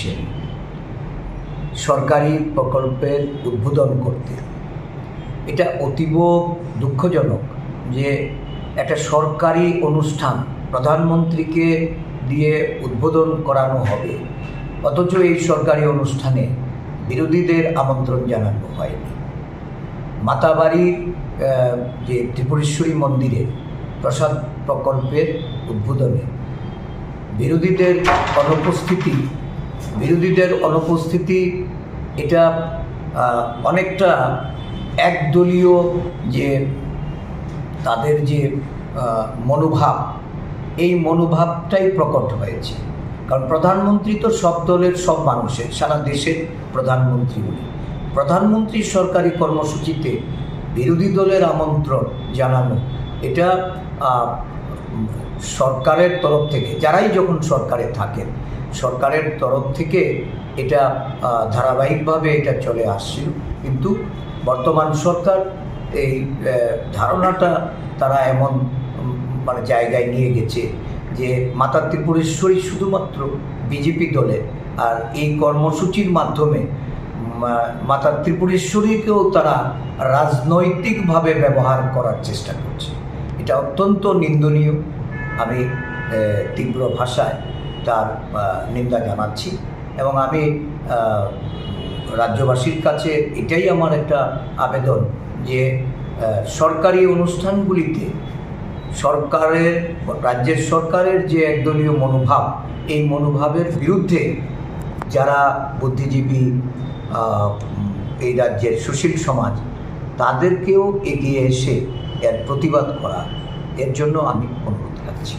আসছেন সরকারি প্রকল্পের উদ্বোধন করতে। এটা অতীব দুঃখজনক যে একটা সরকারি অনুষ্ঠান প্রধানমন্ত্রীকে দিয়ে উদ্বোধন করানো হবে, অথচ এই সরকারি অনুষ্ঠানে বিরোধীদের আমন্ত্রণ জানানো হয়নি। মাতাবাড়ির যে ত্রিপুরেশ্বরী মন্দিরে প্রসাদ প্রকল্পের উদ্বোধনে বিরোধীদের অনুপস্থিতি বিরোধীদের অনুপস্থিতি, এটা অনেকটা একদলীয় যে তাদের যে মনোভাব, এই মনোভাবটাই প্রকট হয়েছে। কারণ প্রধানমন্ত্রী তো সব দলের সব মানুষের, সারা দেশের প্রধানমন্ত্রী উনি। প্রধানমন্ত্রীর সরকারি কর্মসূচিতে বিরোধী দলের আমন্ত্রণ জানানো, এটা সরকারের তরফ থেকে, যারাই যখন সরকারে থাকেন, সরকারের তরফ থেকে এটা ধারাবাহিকভাবে এটা চলে আসছিল কিন্তু বর্তমান সরকার এই ধারণাটা তারা এমন মানে জায়গায় নিয়ে গেছে যে মাতা ত্রিপুরেশ্বরী শুধুমাত্র বিজেপি দলের আর এই কর্মসূচির মাধ্যমে মাতা ত্রিপুরেশ্বরীকেও তারা রাজনৈতিকভাবে ব্যবহার করার চেষ্টা করছে। এটা অত্যন্ত নিন্দনীয়। আমি তীব্র ভাষায় তার নিন্দা জানাচ্ছি এবং আমি রাজ্যবাসীর কাছে এটাই আমার একটা আবেদন যে সরকারি অনুষ্ঠানগুলিতে সরকারের, রাজ্যের সরকারের যে একদলীয় মনোভাব, এই মনোভাবের বিরুদ্ধে যারা বুদ্ধিজীবী এই রাজ্যের সুশীল সমাজ, তাদেরকেও এগিয়ে এসে এর প্রতিবাদ করা এর জন্য আমি অনুরোধ রাখছি।